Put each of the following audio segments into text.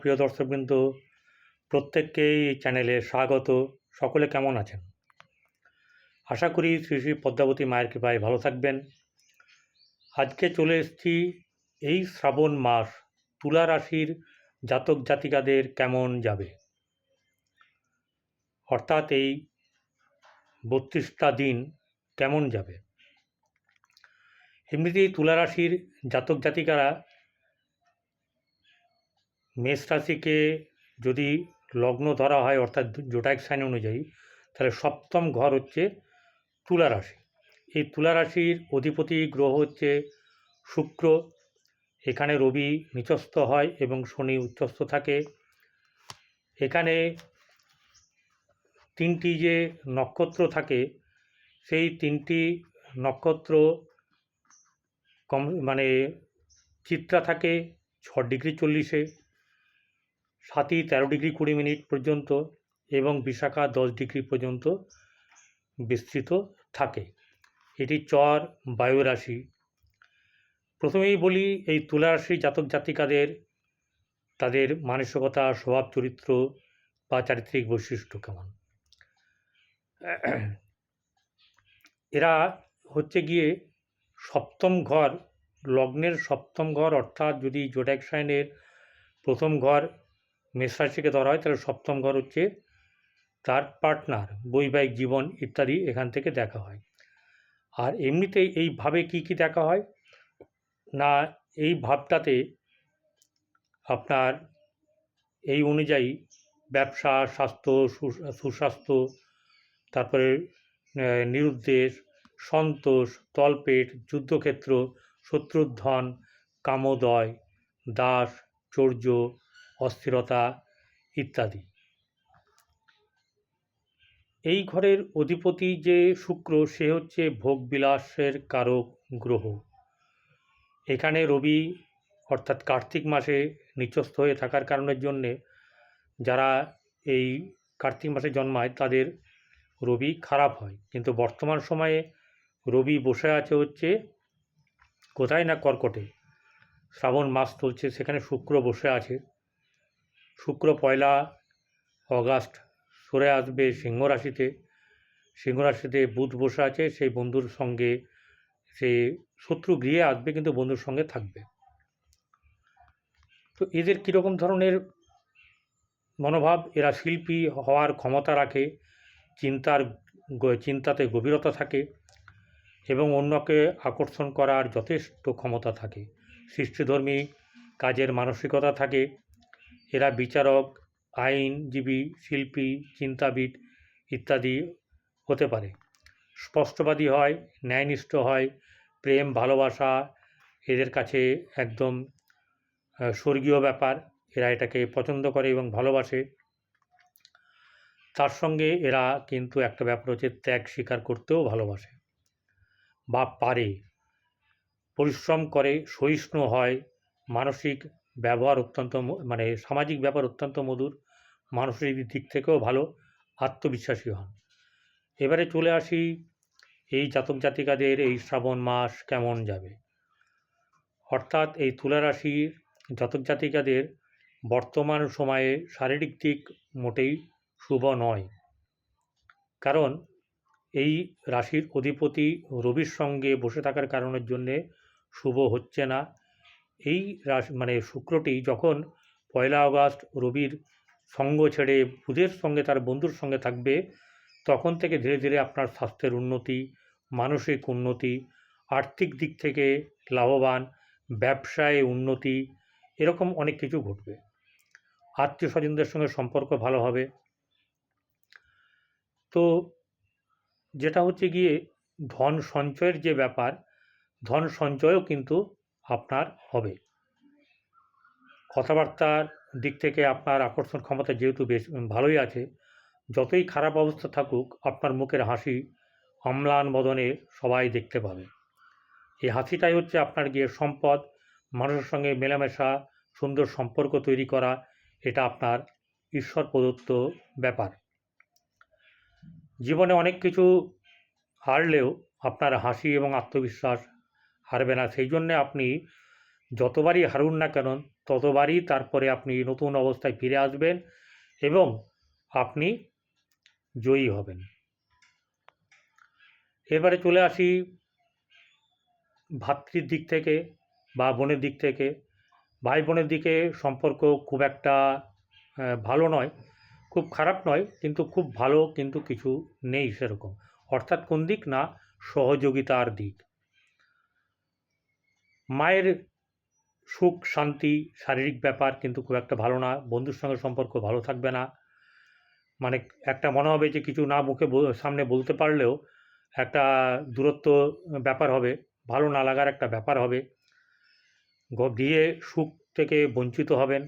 প্রিয় দর্শকবৃন্দ প্রত্যেককেই চ্যানেলে স্বাগত। সকলে কেমন আছেন? আশা করি শ্রী শ্রী পদ্মাবতী মায়ের কৃপায় ভালো থাকবেন। আজকে চলে এসেছি এই শ্রাবণ মাস, তুলা রাশির জাতক জাতিকাদের কেমন যাবে? অর্থাৎ এই বত্রিশটা দিন কেমন যাবে? এমনিতেই তুলা রাশির জাতক জাতিকারা মেষ রাশিকে যদি লগ্ন ধরা হয়, অর্থাৎ জোটাইক সাইন অনুযায়ী, তাহলে সপ্তম ঘর হচ্ছে তুলা রাশি। এই তুলা রাশির অধিপতি গ্রহ হচ্ছে শুক্র। এখানে রবি নিচস্থ হয় এবং শনি উচ্চস্থ থাকে। এখানে তিনটি যে নক্ষত্র থাকে, সেই তিনটি নক্ষত্র কম মানে চিত্রা থাকে, ছ ডিগ্রি চল্লিশে। সাতই তেরো ডিগ্রি কুড়ি মিনিট পর্যন্ত এবং বিশাখা দশ ডিগ্রি পর্যন্ত বিস্তৃত থাকে। এটি চর বায়ু রাশি প্রথমেই বলি, এই তুলা রাশি জাতক জাতিকাদের, তাদের মানসিকতা, স্বভাব, চরিত্র বা চারিত্রিক বৈশিষ্ট্য কেমন? এরা হচ্ছে গিয়ে সপ্তম ঘর, লগ্নের সপ্তম ঘর অর্থাৎ যদি জোডাক সাইনের প্রথম ঘর মেষরাশিকে ধরা হয়, তাহলে সপ্তম ঘর হচ্ছে তার পার্টনার বৈবাহিক জীবন ইত্যাদি এখান থেকে দেখা হয়। আর এমনিতেই এইভাবে কি কি দেখা হয়? না, এই ভাবটাতে আপনার এই অনুযায়ী ব্যবসা, স্বাস্থ্য সুস্বাস্থ্য, তারপরে নিরুদ্দেশ, সন্তোষ, তলপেট, যুদ্ধক্ষেত্র শত্রুধন কামোদয়, দাস, চৌর্য অস্থিরতা ইত্যাদি। এই ঘরের অধিপতি যে শুক্র, সে হচ্ছে ভোগবিলাসের কারক গ্রহ। এখানে রবি অর্থাৎ কার্তিক মাসে নিচস্থ হয়ে থাকার কারণের জন্যে যারা এই কার্তিক মাসে জন্মায়, তাদের রবি খারাপ হয়। কিন্তু বর্তমান সময়ে রবি বসে আছে হচ্ছে কোথায় না কর্কটে। শ্রাবণ মাস চলছে, সেখানে শুক্র বসে আছে। শুক্র, পয়লা অগাস্ট সরে আসবে সিংহ রাশিতে। সিংহ রাশিতে বুধ বসে আছে, সেই বন্ধুর সঙ্গে, সে শত্রু গৃহে আসবে, কিন্তু বন্ধুর সঙ্গে থাকবে। তো এদের কীরকম ধরনের মনোভাব? এরা শিল্পী হওয়ার ক্ষমতা রাখে, চিন্তার চিন্তাতে গভীরতা থাকে, এবং অন্যকে আকর্ষণ করার যথেষ্ট ক্ষমতা থাকে। সৃষ্টিধর্মী, কাজের মানসিকতা থাকে এরা বিচারক, আইনজীবী, শিল্পী, চিন্তাবিদ ইত্যাদি হতে পারে। স্পষ্টবাদী হয়, ন্যায়নিষ্ঠ হয়, প্রেম, ভালোবাসা এদের কাছে একদম স্বর্গীয় ব্যাপার। এরা এটাকে পছন্দ করে এবং ভালোবাসে। তার সঙ্গে এরা কিন্তু একটা ব্যাপার হচ্ছে, ত্যাগ স্বীকার করতেও ভালোবাসে বা পারে। পরিশ্রম করে, সহিষ্ণু হয়, মানসিক ব্যবহার অত্যন্ত মানে সামাজিক ব্যাপার অত্যন্ত মধুর। মানসিক দিক থেকেও ভালো, আত্মবিশ্বাসী হন। এবারে চলে আসি এই জাতক জাতিকাদের এই শ্রাবণ মাস কেমন যাবে? অর্থাৎ এই তুলা রাশির জাতক জাতিকাদের বর্তমান সময়ে শারীরিক দিক মোটেই শুভ নয়। কারণ এই রাশির অধিপতি রবির সঙ্গে বসে থাকার কারণের জন্যে শুভ হচ্ছে না। এই রাশি মানে শুক্রটি যখন পয়লা আগস্ট রবির সঙ্গ ছেড়ে বুধের সঙ্গে তার বন্ধুর সঙ্গে থাকবে, তখন থেকে ধীরে ধীরে আপনার স্বাস্থ্যের উন্নতি, মানসিক উন্নতি, আর্থিক দিক থেকে লাভবান, ব্যবসায় উন্নতি, এরকম অনেক কিছু ঘটবে। আত্মীয় স্বজনদের সঙ্গে সম্পর্ক ভালো হবে। তো যেটা হচ্ছে গিয়ে ধন সঞ্চয়ের যে ব্যাপার, ধন সঞ্চয়ও কিন্তু আপনার হবে। কথাবার্তার দিক থেকে আপনার আকর্ষণ ক্ষমতা যেহেতু বেশ ভালোই আছে, যতই খারাপ অবস্থা থাকুক, আপনার মুখের হাসি অম্লান বদনে সবাই দেখতে পাবে। এই হাসিটাই হচ্ছে আপনার গিয়ে সম্পদ, মানুষের সঙ্গে মেলামেশা, সুন্দর সম্পর্ক তৈরি করা, এটা আপনার ঈশ্বর প্রদত্ত ব্যাপার। জীবনে অনেক কিছু হারলেও আপনার হাসি এবং আত্মবিশ্বাস হারবে না। সেই জন্যে আপনি যতবারই হারুন না কেন, ততবারই তারপরে আপনি নতুন অবস্থায় ফিরে আসবেন এবং আপনি জয়ী হবেন। এবারে চলে আসি ভাতৃর দিক থেকে বা বোনের দিক থেকে। ভাই বোনের দিকে সম্পর্ক খুব একটা ভালো নয়, খুব খারাপ নয়, কিন্তু খুব ভালো, কিন্তু কিছু নেই সেরকম। অর্থাৎ কোন দিক না, সহযোগিতার দিক। মায়ের সুখ, শান্তি, শারীরিক ব্যাপার কিন্তু খুব একটা ভালো না। বন্ধুর সঙ্গে সম্পর্ক ভালো থাকবে না। মানে একটা মনে হবে যে কিছু না মুখে সামনে বলতে পারলেও একটা দূরত্ব ব্যাপার হবে, ভালো না লাগার একটা ব্যাপার হবে। গ- বিয়ে সুখ থেকে বঞ্চিত হবেন।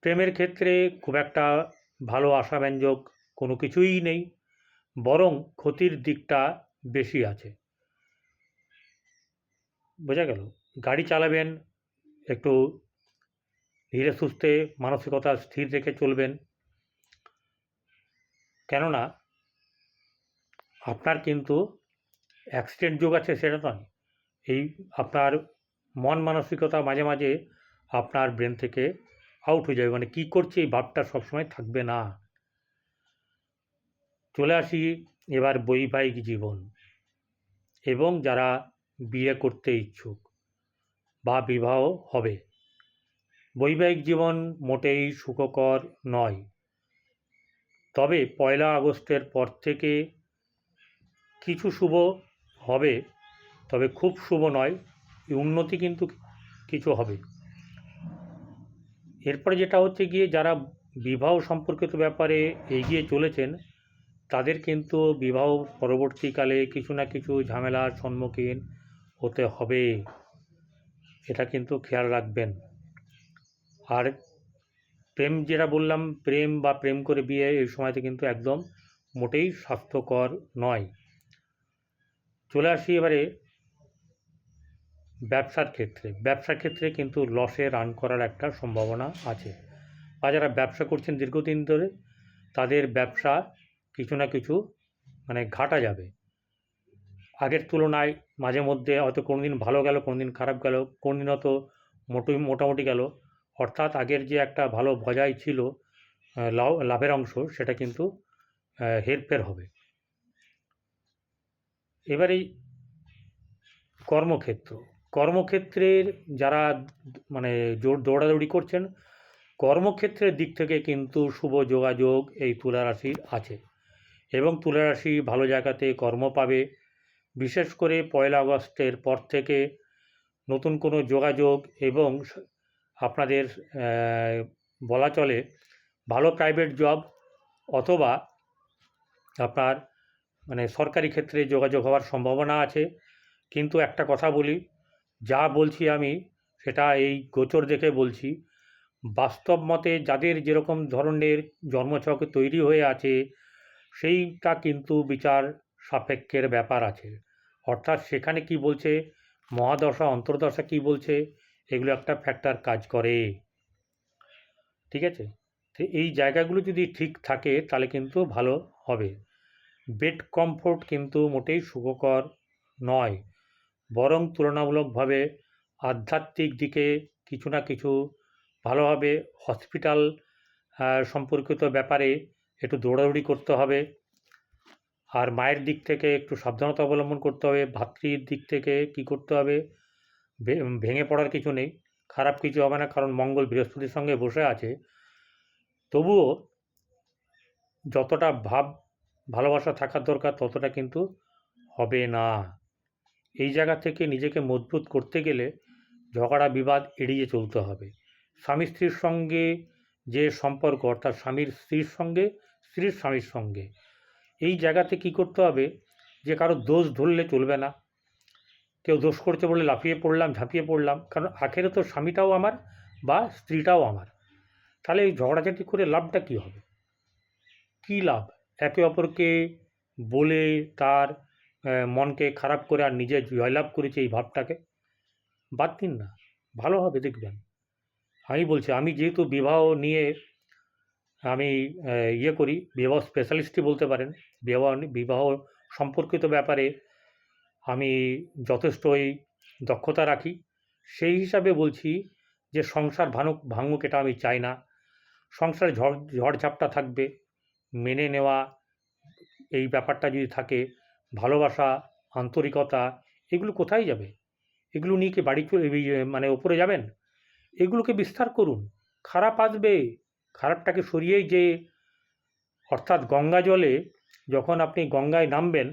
প্রেমের ক্ষেত্রে খুব একটা ভালো আশাব্যঞ্জক কোনো কিছুই নেই, বরং ক্ষতির দিকটা বেশি আছে। বোঝা গেল? গাড়ি চালাবেন, একটু ধীরে সুস্থে মানসিকতা স্থির রেখে চলবেন। কেননা, আপনার কিন্তু অ্যাক্সিডেন্ট যোগ আছে সেটা নয়। এই আপনার মন মানসিকতা মাঝে মাঝে আপনার ব্রেন থেকে আউট হয়ে যাবে। মানে কী করছে এই ভাবটা সবসময় থাকবে না। চলে আসি এবার বৈবাহিক জীবন। এবং যারা বিয়ে করতে ইচ্ছুক বা বিবাহ হবে। বৈবাহিক জীবন মোটেই সুখকর নয়। তবে পয়লা আগস্টের পর থেকে কিছু শুভ হবে, তবে খুব শুভ নয় উন্নতি কিন্তু কিছু হবে। এরপরে যেটা হচ্ছে গিয়ে, যারা বিবাহ সম্পর্কিত ব্যাপারে এগিয়ে চলেছেন, তাদের কিন্তু বিবাহ পরবর্তীকালে কিছু না কিছু ঝামেলার সম্মুখীন হতে হবে। এটা কিন্তু খেয়াল রাখবেন। আর প্রেম যেটা বললাম, প্রেম বা প্রেম করে বিয়ে এই সময়তে কিন্তু একদম মোটেই স্বাস্থ্যকর নয়। চলে আসি এবারে ব্যবসার ক্ষেত্রে। ব্যবসার ক্ষেত্রে কিন্তু লসে রান করার একটা সম্ভাবনা আছে। বা যারা ব্যবসা করছেন দীর্ঘদিন ধরে, তাদের ব্যবসা কিছু না কিছু মানে ঘাটা যাবে। আগের তুলনায় মাঝে মধ্যে হয়তো কোনো দিন ভালো গেল কোনো দিন খারাপ গেল কোনো দিন হয়তো মোটো মোটামুটি গেল। অর্থাৎ আগের যে একটা ভালো বজায় ছিল লাভ, লাভের অংশ সেটা কিন্তু হেরফের হবে। এবারে কর্মক্ষেত্র। কর্মক্ষেত্রের যারা মানে জোর দৌড়াদৌড়ি করছেন, কর্মক্ষেত্রের দিক থেকে কিন্তু শুভ যোগাযোগ এই তুলা রাশির আছে। এবং তুলা রাশি ভালো জায়গাতে কর্ম পাবে বিশেষ করে পয়লা আগস্টের পর থেকে নতুন কোনো যোগাযোগ এবং আপনাদের বলা চলে ভালো প্রাইভেট জব অথবা আপনার মানে সরকারি ক্ষেত্রে যোগাযোগ হওয়ার সম্ভাবনা আছে। কিন্তু একটা কথা বলি, যা বলছি আমি সেটা এই গোচর দেখে বলছি, বাস্তব মতে যাদের যেরকম ধরনের জন্মছক তৈরি হয়ে আছে, সেইটা কিন্তু বিচার সাপেক্ষের ব্যাপার আছে। অর্থাৎ সেখানে কি বলছে? মহাদশা, অন্তর্দশা কি বলছে? এগুলো একটা ফ্যাক্টর কাজ করে। ঠিক আছে? তো এই জায়গাগুলো যদি ঠিক থাকে, তাহলে কিন্তু ভালো হবে। বেড কমফোর্ট কিন্তু মোটেই সুখকর নয়। বরং তুলনামূলকভাবে আধ্যাত্মিক দিকে কিছু না কিছু ভালোভাবে হসপিটাল সম্পর্কিত ব্যাপারে একটু দৌড়াদৌড়ি করতে হবে। আর মায়ের দিক থেকে একটু সাবধানতা অবলম্বন করতে হবে, ভাতৃর দিক থেকে কি করতে হবে ভেঙে পড়ার কিছু নেই, খারাপ কিছু হবে না, কারণ মঙ্গল বৃহস্পতির সঙ্গে বসে আছে। তবুও যতটা ভাব, ভালোবাসা থাকার দরকার ততটা কিন্তু হবে না। এই জায়গা থেকে নিজেকে মজবুত করতে গেলে ঝগড়া, বিবাদ এড়িয়ে চলতে হবে। স্বামী স্ত্রীর সঙ্গে যে সম্পর্ক, অর্থাৎ স্বামীর স্ত্রীর সঙ্গে, স্ত্রীর স্বামীর সঙ্গে এই জায়গাতে কি করতে হবে? যে কারও দোষ ধরলে চলবে না। কেউ দোষ করছে বলে লাফিয়ে পড়লাম, ঝাঁপিয়ে পড়লাম। কারণ আখেরে তো স্বামীটাও আমার বা স্ত্রীটাও আমার। তাহলে এই ঝগড়াঝাটি করে লাভটা কী হবে? কী লাভ? একে অপরকে বলে তার মনকে খারাপ করে আর নিজে জয়লাভ করেছে এই ভাবটাকে? বাদ দিন না। ভালো হবে দেখবেন। আমি বলছি, আমি যেহেতু বিবাহ নিয়ে আমি ইয়ে করি, বিবাহ স্পেশালিস্টই বলতে পারেন। বিবাহ বিবাহ সম্পর্কিত ব্যাপারে আমি যথেষ্টই দক্ষতা রাখি। সেই হিসাবে বলছি যে, সংসার ভানুক, ভাঙুক এটা আমি চাই না। সংসারে ঝড়, ঝড়ঝাপটা থাকবে, মেনে নেওয়া, এই ব্যাপারটা যদি থাকে, ভালোবাসা, আন্তরিকতা, এগুলো কোথায় যাবে? এগুলো নিয়ে কি বাড়ি মানে ওপরে যাবেন? এগুলোকে বিস্তার করুন। খারাপ আসবে খারাপটাকে সরিয়েই যে অর্থাৎ গঙ্গা জলে যখন আপনি গঙ্গায় নামবেন,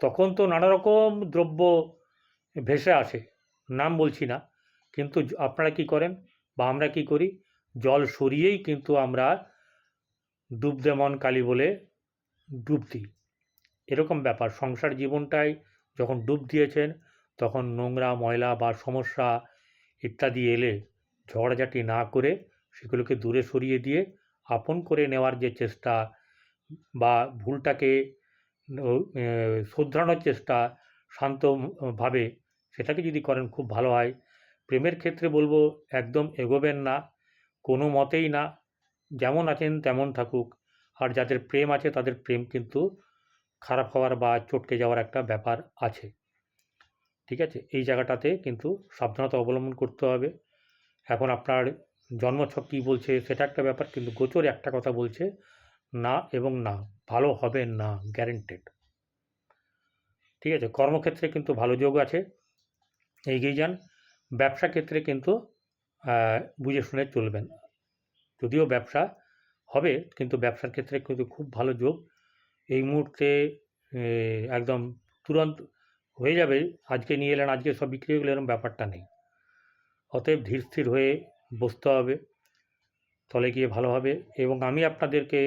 তখন তো নানা রকম দ্রব্য ভেসে আসে। নাম বলছি না, কিন্তু আপনারা কি করেন বা আমরা কি করি? জল সরিয়েই কিন্তু আমরা ডুব দে মন কালী বলে ডুব দিই। এরকম ব্যাপার। সংসার জীবনটাই যখন ডুব দিয়েছেন, তখন নোংরা, ময়লা বা সমস্যা ইত্যাদি এলে ঝড়ঝাঁটি না করে সেগুলোকে দূরে সরিয়ে দিয়ে আপন করে নেওয়ার যে চেষ্টা বা ভুলটাকে শোধরানোর চেষ্টা শান্তভাবে সেটাকে যদি করেন খুব ভালো হয়। প্রেমের ক্ষেত্রে বলব একদম এগোবেন না, কোনো মতেই না, যেমন আছেন তেমন থাকুক। আর যাদের প্রেম আছে তাদের প্রেম কিন্তু খারাপ হওয়ার বা চটকে যাওয়ার একটা ব্যাপার আছে। ঠিক আছে? এই জায়গাটাতে কিন্তু সাবধানতা অবলম্বন করতে হবে। এখন আপনার জন্মছক কী বলছে সেটা একটা ব্যাপার, কিন্তু গোচর একটা কথা বলছে, না এবং না, ভালো হবে না গ্যারেন্টেড ঠিক আছে, কর্মক্ষেত্রে কিন্তু ভালো যোগ আছে, এগিয়ে যান, ব্যবসা ক্ষেত্রে কিন্তু বুঝে শুনে চলবেন। যদিও ব্যবসা হবে, কিন্তু ব্যবসার ক্ষেত্রে কিন্তু খুব ভালো যোগ। এই মুহূর্তে একদম তুরন্ত হয়ে যাবে, আজকে নিয়ে এলেন, আজকে সব বিক্রি হয়ে গেলো এরকম ব্যাপারটা নেই। অতএব ধীর স্থির হয়ে বসতে হবে, তলে গিয়ে ভালো হবে এবং আমি আপনাদেরকে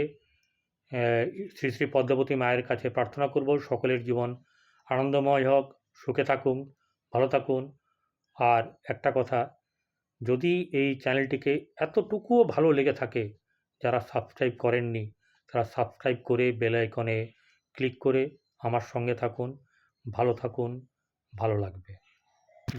শ্রী শ্রী পদ্মাবতী মায়ের কাছে প্রার্থনা করব, সকলের জীবন আনন্দময় হোক, সুখে থাকুন, ভালো থাকুন। আর একটা কথা, যদি এই চ্যানেলটিকে এতটুকুও ভালো লেগে থাকে, যারা সাবস্ক্রাইব করেননি, তারা সাবস্ক্রাইব করে বেল আইকনে ক্লিক করে আমার সঙ্গে থাকুন, ভালো থাকুন, ভালো লাগবে।